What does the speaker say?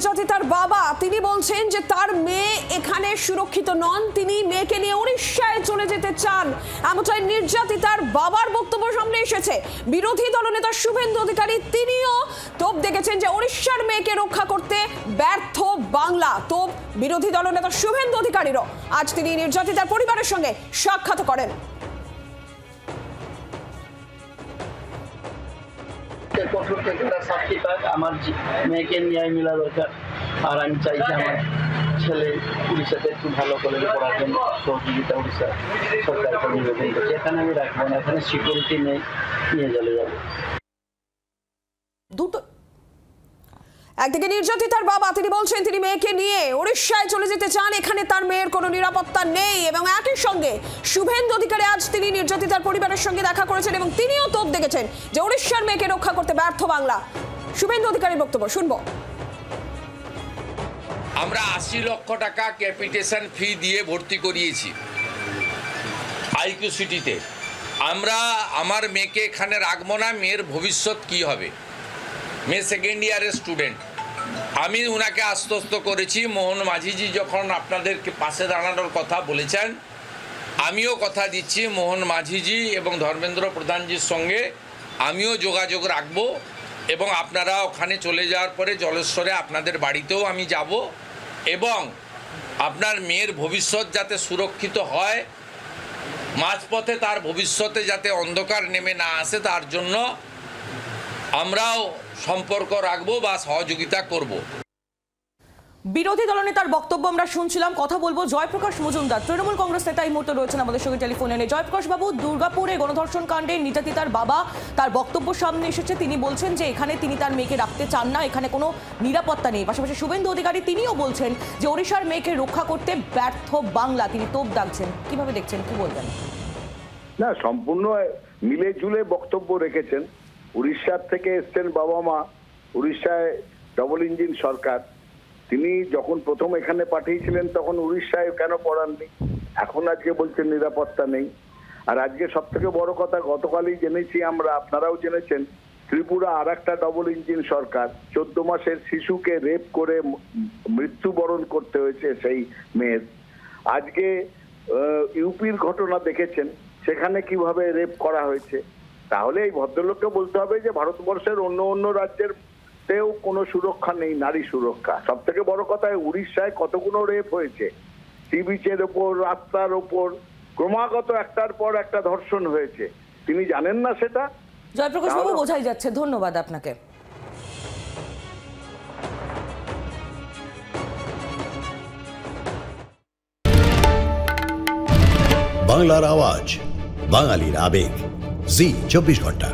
নির্যাতিতার বাবা, তিনি বলছেন যে তার মেয়ে এখানে সুরক্ষিত নন, তিনি মেয়েকে নিয়ে উড়িষ্যায় চলে যেতে চান। এমনটাই নির্যাতিতার বাবার বক্তব্য সামনে এসেছে। বিরোধী দলনেতা শুভেন্দু অধিকারী, তিনিও তোপ দেখেছেন যে উড়িষ্যার মেয়েকে রক্ষা করতে ব্যর্থ বাংলা। তোপ বিরোধী দলনেতা শুভেন্দু অধিকারীরও। আজ তিনি নির্যাতিতার পরিবারের সঙ্গে সাক্ষাৎ করেন। কঠোর থেকে তার শাস্তি পাক আমার মেয়েকে ন্যায় মেলা দরকার আর আমি চাইছি আমার ছেলে উড়িষ্যাতে একটু ভালো কলেজে পড়ার জন্য সহযোগিতা উড়িষ্যা সরকারকে নিবেদন করছি। এখানে আমি রাখব না, এখানে সিকিউরিটি নেই, নিয়ে চলে যাব। দুটো একদিকে নির্যাতিতার বাবা, তিনি বলছেন তিনি মেয়েকে নিয়ে উড়িষ্যায় চলে যেতে চান। এখানে তার মেয়ের কোনো নিরাপত্তা নেই এবং একই সঙ্গে শুভেন্দু অধিকারী আজ তিনি নির্যাতিতার পরিবারের সঙ্গে দেখা করেছেন এবং তিনিও তোপ দেখেছেন যে উড়িষ্যার মেয়েকে রক্ষা করতে ব্যর্থ বাংলা। শুভেন্দু অধিকারীর বক্তব্য, শুনব। আমরা আশি লক্ষ টাকা ক্যাপিটেশন ফি দিয়ে ভর্তি করিয়েছি আইকিউ সিটিতে। আমরা আমার মেয়েকে এখানে রাখব না, মেয়ের ভবিষ্যৎ কি হবে? মেয়ে সেকেন্ড ইয়ারের স্টুডেন্ট আমি ওনাকে আশ্বস্ত করেছি, মোহন মাঝিজি যখন আপনাদেরকে পাশে দাঁড়ানোর কথা বলেছেন, আমিও কথা দিচ্ছি মোহন মাঝিজি এবং ধর্মেন্দ্র প্রধানজির সঙ্গে, আমিও যোগাযোগ রাখব এবং আপনারা ওখানে চলে যাওয়ার পরে জলেশ্বরে আপনাদের বাড়িতেও আমি যাব এবং আপনার মেয়ের ভবিষ্যৎ যাতে সুরক্ষিত হয়, মাঝপথে তার ভবিষ্যতে যাতে অন্ধকার নেমে না আসে, তার জন্য আমরাও সম্পর্ক রাখব বা সহযোগিতা করব। বিরোধী দলনেতার বক্তব্য আমরা শুনছিলাম কথা বলব জয়প্রকাশ মজুমদার। তৃণমূল কংগ্রেস নেতা এই মুহূর্তে রয়েছেন আমাদের সঙ্গে টেলিফোনে। এনে জয়প্রকাশ বাবু দুর্গাপুরে গণধর্ষণ কাণ্ডে নির্যাতিতার বাবা তার বক্তব্য সামনে এসেছে। তিনি বলছেন যে এখানে তিনি তার মেয়েকে রাখতে চান না এখানে কোনো নিরাপত্তা নেই। পাশাপাশি শুভেন্দু অধিকারী তিনিও বলছেন যে ওড়িশার মেয়েকে রক্ষা করতে ব্যর্থ বাংলা। তিনি তোপ দাগছেন কীভাবে দেখছেন কি বলবেন? না সম্পূর্ণ মিলে ঝুলে বক্তব্য রেখেছেন। উড়িষ্যার থেকে এসছেন বাবা মা, উড়িষ্যায় ডবল ইঞ্জিন সরকার। তিনি যখন প্রথম এখানে পাঠিয়েছিলেন, তখন উড়িষ্যায় কেন পড়াননি? এখন আজকে বলছেন নিরাপত্তা নেই। আর আজকে সব থেকে বড় কথা, গতকালই জেনেছি আমরা, আপনারাও জেনেছেন, ত্রিপুরা আর একটা ডবল ইঞ্জিন সরকার। চোদ্দ মাসের শিশুকে রেপ করে মৃত্যুবরণ করতে হয়েছে সেই মেয়ের। আজকে ইউপির ঘটনা দেখেছেন, সেখানে কীভাবে রেপ করা হয়েছে? তাহলে এই ভদ্রলোককে বলতে হবে যে ভারতবর্ষের অন্য অন্য রাজ্যের তেও কোনো সুরক্ষা নেই নারী সুরক্ষা। সব থেকে বড় কথা উড়িষ্যায় কতগুলো রেপ হয়েছে? সি বিচের ওপর রাস্তার ওপর ক্রমাগত একটার পর একটা ধর্ষণ হয়েছে। তিনি জানেন না সেটা? জয়প্রকাশ বাবু বোঝাই যাচ্ছে। ধন্যবাদ আপনাকে। বাংলার আওয়াজ বাঙালির আবেগ। জি চব্বিশ ঘণ্টা।